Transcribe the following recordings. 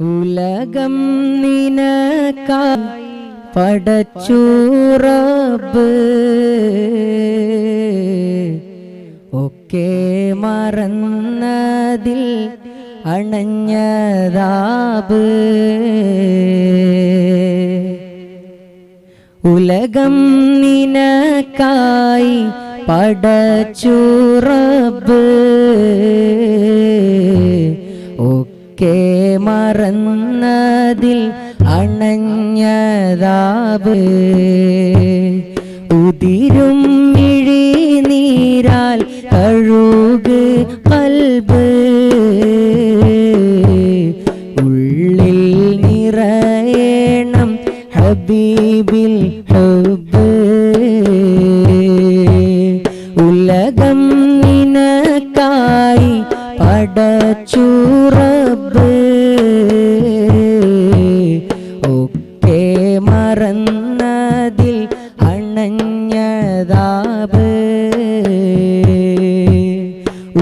ഉലകം നിനക്കായി പടച്ചൂറബ് ഒക്കെ മറന്നതിൽ അണഞ്ഞതാബ്. ഉലകം നിനക്കായി പടച്ചുറബ് ഒക്കെ മറന്നതിൽ അണഞ്ഞതാവ്. ഉതിരും മിഴി നീരാൽ കഴുക് കൽബ്. ഉള്ളിൽ നിറയണം ഹബീബിൽ ഹബ് ഉലകം നിനക്കായി പടച്ചുറബ്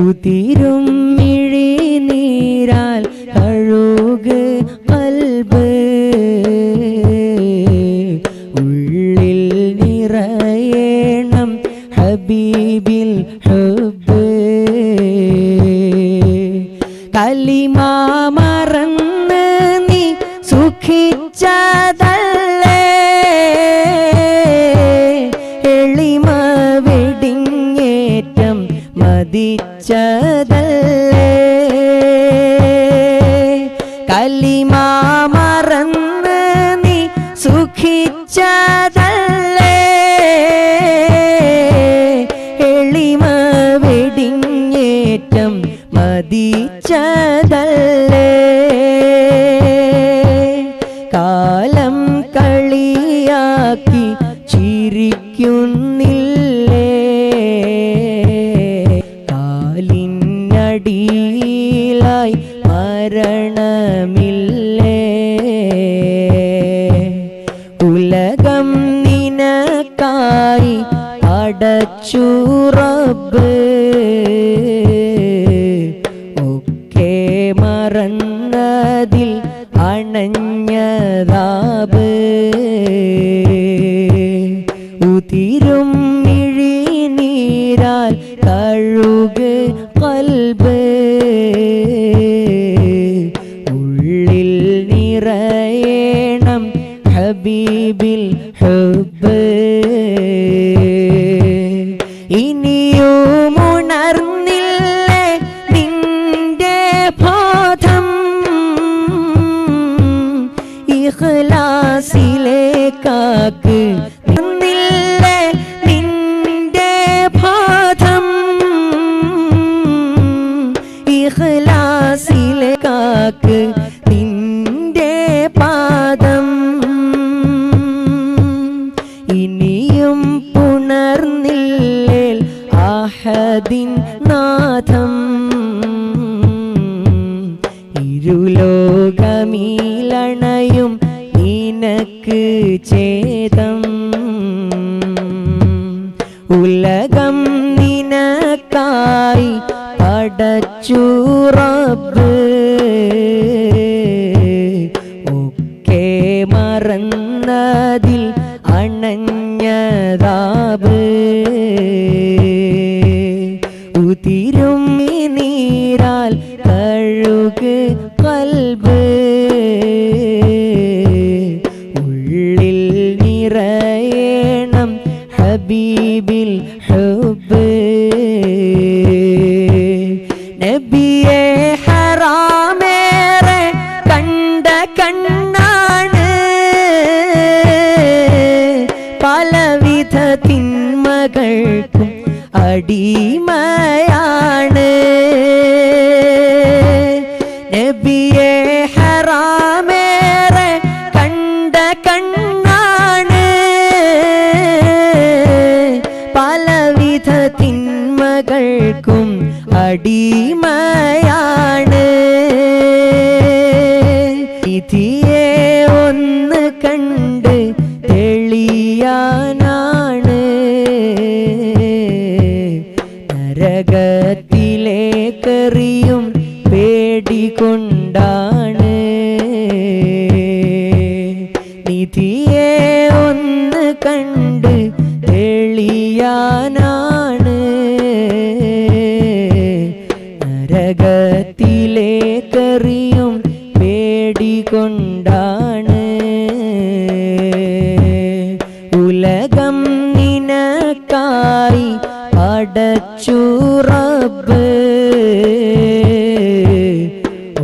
ഉതിരും മിഴി നീരാൽ കഴുക് കൽബ് ഉള്ളിൽ നിറയേണം ഹബീബിൽ ഹബ് കലിമാ മറന്ന് നീ സുഖിച്ചതല്ലേ മതിച്ചതല്ലേ? കാലം കളിയാക്കി ചിരിക്കുന്നില്ലേ? കാലിനടിയിലായി മരണമില്ലേ? ഉലകം നിനക്കായി അടച്ചുറബ് മറന്നതിൽ അണഞ്ഞതാബ് നാഥം. ഇരുലോകമീലണയും നിനക്ക് ചേതം പടച്ചുറബ് ഒക്കെ മറന്നതിൽ അണഞ്ഞതാബ്. ഉതിരും നീരാൽ കഴുക് അടിമയാണ് നബിയെ കണ്ട പലവിധ തിന്മകൾക്കും അടിമയാണ്. എറിയും പേടികൊണ്ടാണ്. ഉലകം നിനക്കായി അടച്ചുറബ്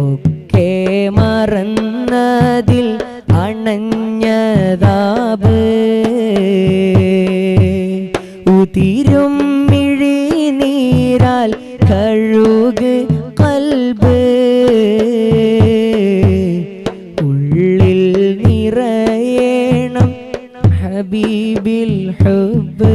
ഒക്കെ മറന്നതിൽ അണഞ്ഞതാബ്. ഹബീബിൽ ഹുബ്